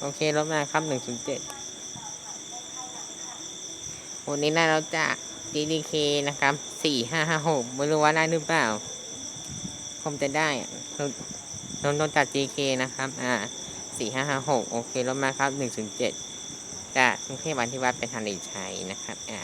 โอเครถมาครับหนึ่งศูนย์เจ็ดวันนี้ได้แล้วจะ D D K นะครับสี่ห้าห้าหกไม่รู้ว่าได้หรือเปล่าผมจะได้อะรถรถรถจาก GK นะครับ อ่าสี่ห้าห้าหกโอเครถมาครับหนึ่งศูนย์เจ็ดจากกรุงเทพวันที่วัดไปทางเดชชัยนะครับ อ่า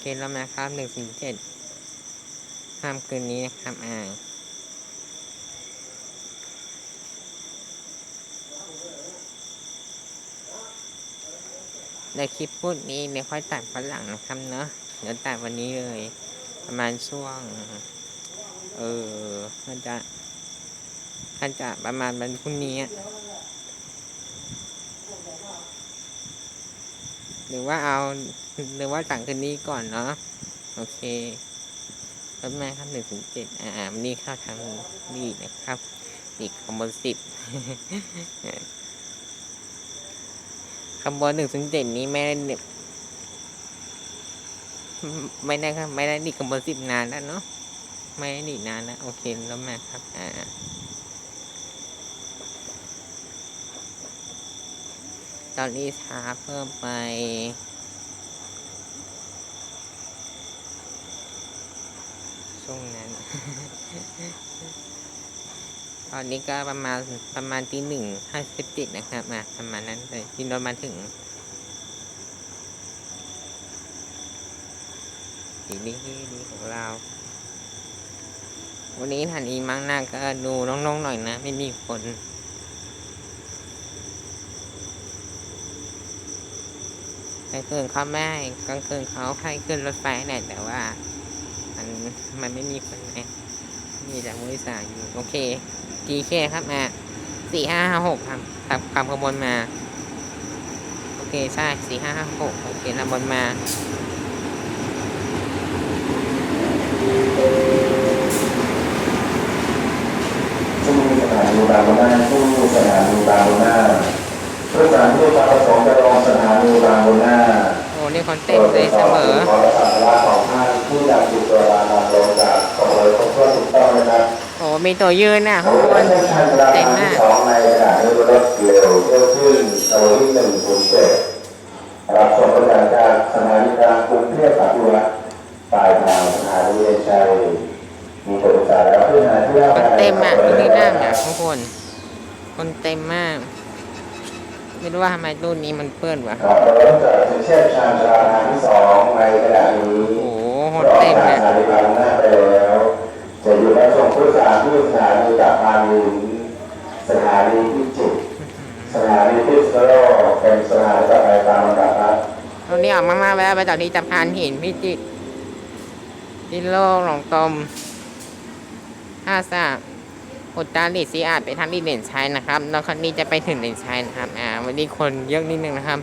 โอเคแล้วนะครับหนึ่งสี่เจ็ดห้ามคืนนี้นะครับอ่าในคลิปพูดนี้เดี๋ยวค่อยตัดวันหลังนะครับเนาะเดี๋ยวตัดวันนี้เลย ประมาณช่วง เออมันจะมันจะประมาณวันพรุ่งนี้อะ หรือว่าเอา หรือว่าสั่งคืนนี้ก่อนเนาะ โอเครถแม่ครับหนึ่งถึงเจ็ดอ่าวันนี้เข้าทางดีนะครับอีกขบนสิบขบนหนึ่งถึงเจ็ดนี้ไม่ได้เนี่ยไม่ได้ครับ ไม่ได้ดีขบวนสิบนานแล้วเนาะ ไม่ได้ดีนานแล้ว โอเครถแม่ครับ อ่า ตอนนี้ช้าเพิ่มไปช่วงนั้น ตอนนี้ก็ประมาณประมาณตีหนึ่งห้าสิบเจ็ดนะครับมาประมาณนั้นเลยที่รถมาถึงดีดีดีของเรา วันนี้ทันอีมั้งหน้าก็ดูน้องๆหน่อยนะ ไม่มีคน กลางคืนเขาไม่กลางคืนเขาให้ขึ้นรถไฟแหละแต่ว่ามันมันไม่มีคนไงมีแต่บริษัทอยู่โอเคดีแคครับมาสี่ห้าห้าหกครับขับขับขบวนมา โอเคใช่สี่ห้าห้าหกโอเคขบวนมา ผู้สถานีบางนาผู้สถานีบางนาผู้สถานีบางประสงค์จะลงสถานีบางนา โอ้นี่คนเต็มเลยเสมอ ขอรับสัมภาระของท่านผู้อยากอยู่ตัวลานำลงจากขอเลยครบถ้วนถูกต้องนะครับ โอ้ มีตัวยืนน่ะข้างบนเต็มคามากสองในขณะนี้รถเร็วเที่ยวขึ้นตัวที่หนึ่งศูนย์เจ็ดรับส่งบริการจากสถานีกลางกรุงเทพปทุมวันปลายทางสถานีเดชัยมีตัวประสานแล้วเพื่อหาที่ว่าคนเต็มอะที่นี่นั่งอะทุกคนคนเต็มมากไม่รู้ว่าทำไมรุ่นนี้มันเปื้อนวะครับเราเริ่มจากเช่นชานชาลาที่สองในขณะนี้โอ้โหเต็มเลเลยยสถานีบางหน้าไปแล้ว จะอยู่ในส่งผู้โดยสาที่สถานีจากบางลินสถานีพิจิตสถานีพิษณุโลเป็นสถานีต่อไปตามลำดับครับตรงนี้ออกมามาแล้วไปต่อที่สะพานหินพิจิตรที่โลหลงตมห้าสามอุตรดิตถ์ซีอาจไปทางที่เด่นชัยนะครับแล้วคันนี้จะไปถึงเด่นชัยนะครับอ่าวันนี้คนเยอะนิดนึงนะครับ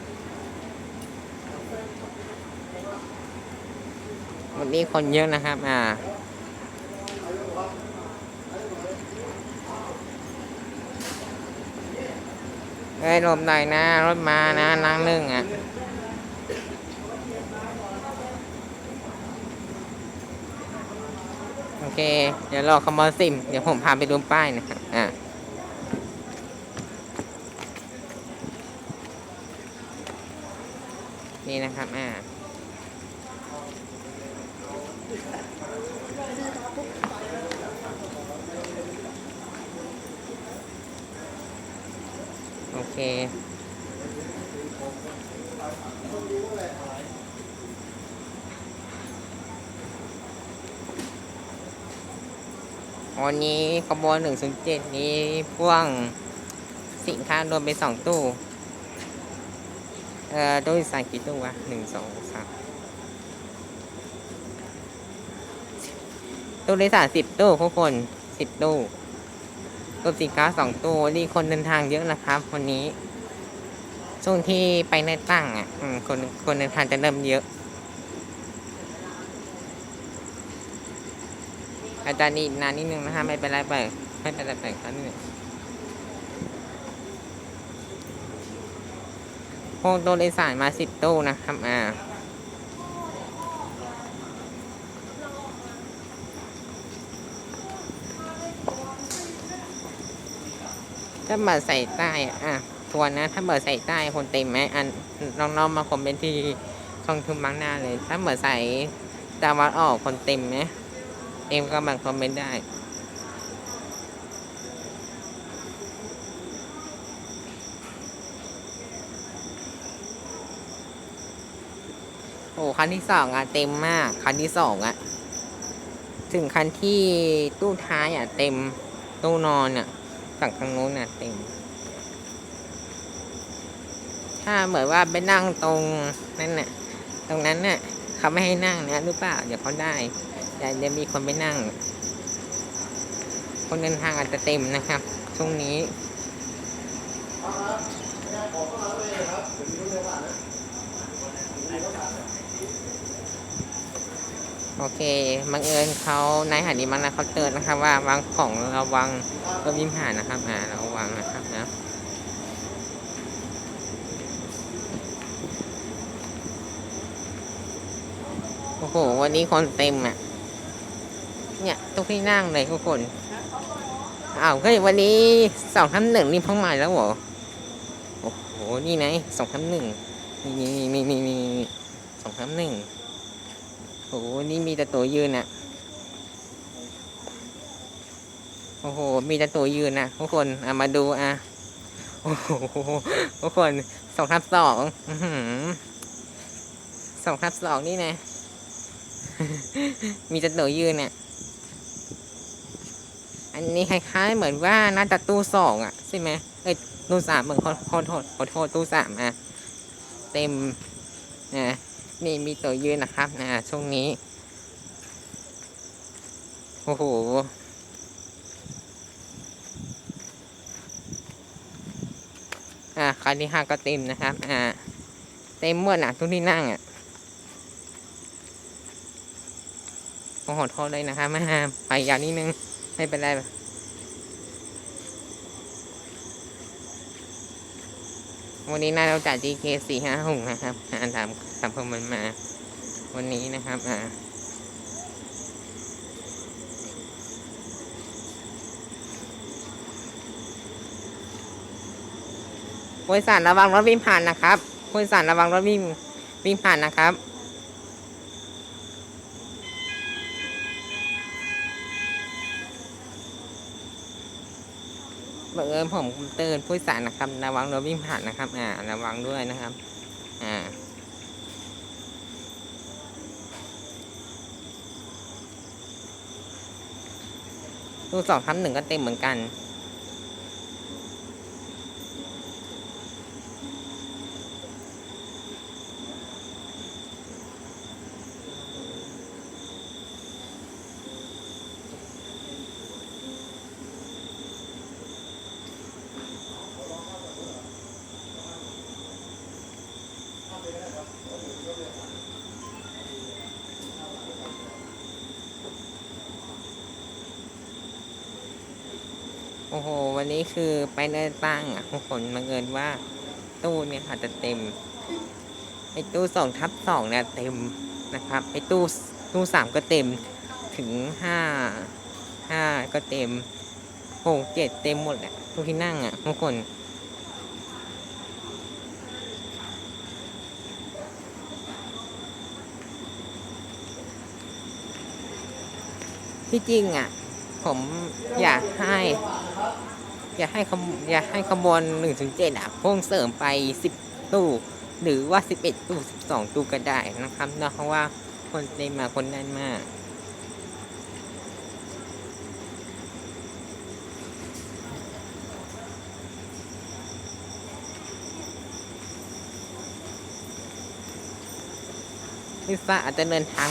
วันนี้คนเยอะนะครับ อ่า เอ้ยหลบหน่อยนะ รถมานะนั่งนึ่งอะโอเค เดี๋ยวรอคอมมอสิม เดี๋ยวผมพาไปดูป้ายนะครับ อะนี่นะครับ อ่า เควันนี้ขบวนหนึ่งศูนย์เจ็ดนี้พ่วงสินค้ารวมไปสองตู้ เอ่อตู้ใส่กี่ตู้วะหนึ่งสองสามตู้โดยสารสิบตู้ทุกคนสิบตู้ ตู้สินค้าสองตู้นี่คนเดินทางเยอะนะครับวันนี้ช่วงที่ไปในตั้งอะคนคนเดินทางจะเริ่มเยอะ อาจารย์นี่นานนิดนึงนะฮะไม่เป็นไรไปไม่เป็นไรไปครับนี่ผมงตู้โดยสารมาสิบตู้นะครับ อ่า ถ้าเบิดใส่ใต้อะอะทวนนะ ถ้าเบิดใส่ใต้คนเต็มไหมอันน้องๆมาคอมเมนต์ที่ช่องทุมบังหน้าเลย ถ้าเบิดใส่ตาวัดออกคนเต็มไหมเต็มก็มาคอมเมนต์ได้โอ้คันที่สองอะเต็มมาก คันที่สองอะถึงคันที่ตู้ท้ายอะเต็มตู้นอนอะ ฝั่งทางโน้นอะเต็มถ้าเหมือนว่าไปนั่งตรงนั่นน่ะ ตรงนั้นน่ะเขาไม่ให้นั่งนะหรือเปล่าเดี๋ยวเขาได้แต่เดี๋ยวมีคนไปนั่ง คนเดินทางอาจจะเต็มนะครับ ช่วงนี้ โอเคบังเอิญเขาในหันนี้มั้งนะเขาเตือนนะครับว่าวางของระวังรถวิ่งผ่านนะครับ อ่าระวังนะครับนะโอ้โหวันนี้คนเต็มอะ เนี่ยทุกที่นั่งเลยทุกคนอ้าวเฮ้ยวันนี้สองทับหนึ่งนี่เพิ่งมาแล้วเหรอโอ้โหนี่ไงสองทับหนึ่งนี่นี่นี่นี่นี่นี่สองทับหนึ่ง โอ้โห นี่มีแต่ตัวยืนอะโอ้โห มีแต่ตัวยืนนะทุกคนอะมาดูอะ โอ้โห ทุกคนสองทับสองสองทับสองนี่นะ มีแต่ตัวยืนเนี่ยอันนี้คล้ายๆเหมือนว่าน่าจะตู้สองอะใช่ไหมเอ้ยตู้สามเหมือนขอโทษขอโทษตู้สามอะ เต็มอะ นี่มีตัวยืนนะครับนะช่วงนี้ โอ้โหอ่าคันที่ห้าก็เต็มนะครับอ่าเต็มหมดอะทุกที่นั่งอะโอ้โหโทษเลยนะครับมาไปยาวนิดนึง ไม่เป็นไรวันนี้น่าเราจัด GK สี่ห้าหกนะครับอ่าตาม ตามพวกมันมาวันนี้นะครับอ่าผู้โดยสารระวังรถวิ่งผ่านนะครับผู้โดยสารระวังรถวิ่งวิ่งผ่านนะครับบังเอิญผมเตือนผู้โดยสารนะครับ ระวังรถวิ่งผ่านนะครับ อ่า ระวังด้วยนะครับ ตู้สองทับหนึ่งก็เต็มเหมือนกัน อ้โห วันนี้คือไปเดินตั้งอะทุกคนบังเอิญว่าตู้เนี่ยอาจจะเต็มไอ้ตู้สองทับสองเนี่ยเต็มนะครับไอ้ตู้ตู้สามก็เต็มถึงห้าห้าก็เต็มหกเจ็ดเต็มหมดแหละทุกที่นั่งอะทุกคนที่จริงอะ ผมอยากให้ อยากให้ขอยากให้ขบวนหนึ่งถึงเจ็ดอะพิ่งเสริมไปสิบตู้หรือว่าสิบเอ็ดตู้สิบสองตู้ก็ได้นะครับเนาะเพราะว่าคนเต็มมาคนแน่นมากลิซ่าอาจจะเดินทาง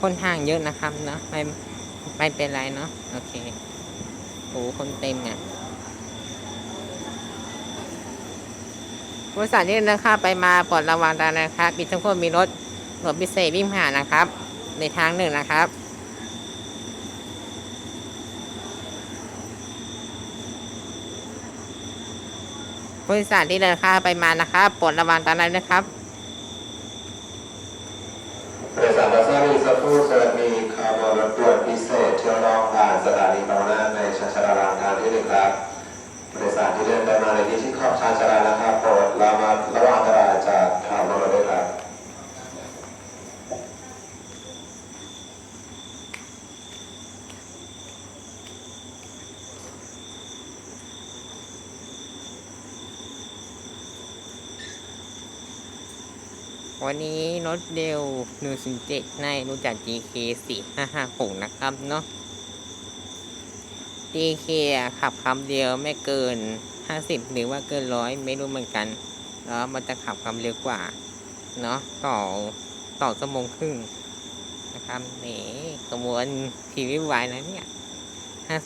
ค่อนข้างเยอะนะครับเนาะไม่ ไม่เป็นไรเนาะโอเคโอ้คนเต็มเนี่ยบริษัทนี้นะครับไปมาปลอดระวังตานะครับมีทั้งคนมีรถรถพิเศษวิ่งผ่านนะครับ ในทางหนึ่งนะครับบผู้โดยสารที่เดินข้าไปมานะครับโปรดระวังตอนนั้นนะครับ โดยสารบัสซารีสักครู่จะมีขบวนรถด่วนพิเศษเที่ยวรองผ่านสถานีบางนาในชานชาลารางทางที่หนึ่งครับโดยสารที่เดิ นไปมาในที่ที่ขอบชาชาลานะครับโปรดระมัดระวังอันตรายจากทางรถด้วยครับวันนี้รถเร็ว107ในรู้จัก GK 4556นะครับเนาะ GK ขับคำเดียวไม่เกิน 50 หรือว่าเกินร้อยไม่รู้เหมือนกัน แล้วมันจะขับความเร็วกว่า เนาะต่อต่อชั่วโมงครึ่งนะครับนี่ขบวนทีวีวายนะเนี่ย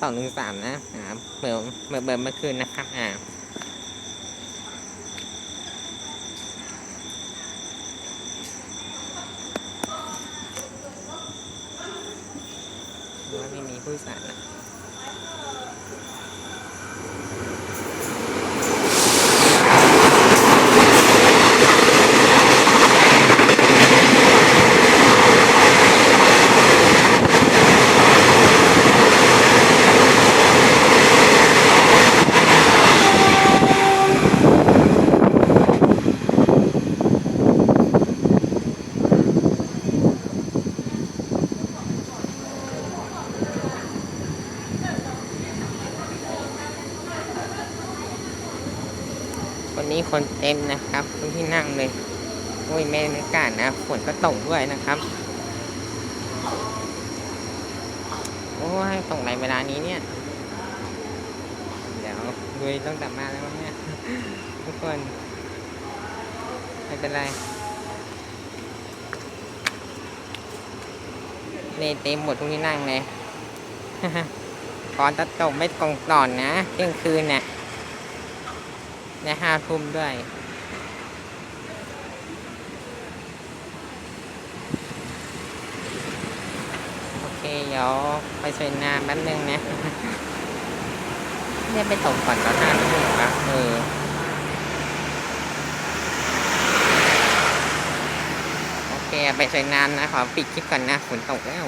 5213 นะอ่าเหมือนเหมือนเหมือนเมื่อคืนนะครับอ่าไม่มีผู้โดยสารนะวันนี้คนเต็มนะครับทุกที่นั่งเลย โอ้ยไม่นึกการนะฝนก็ตกด้วยนะครับ โอ้ยตกในเวลานี้เนี่ย เดี๋ยวดุยต้องกลับมาแล้วเนี่ยทุกคนไม่เป็นไรนี่เต็มหมดทุกที่นั่งเลยก่อนจะตกไม่ตรงตอนนะเที่ยงคืนเนี่ยในห้าทุ่มด้วย เคเดี๋ยวไปสวยน้ำแป๊บนึงนะเนี่ยไปตกก่อนตอนห้าทุ่มเหรอเออโอเคไปสวยน้ำนะ ขอปิดคลิปก่อนนะฝนตกแล้ว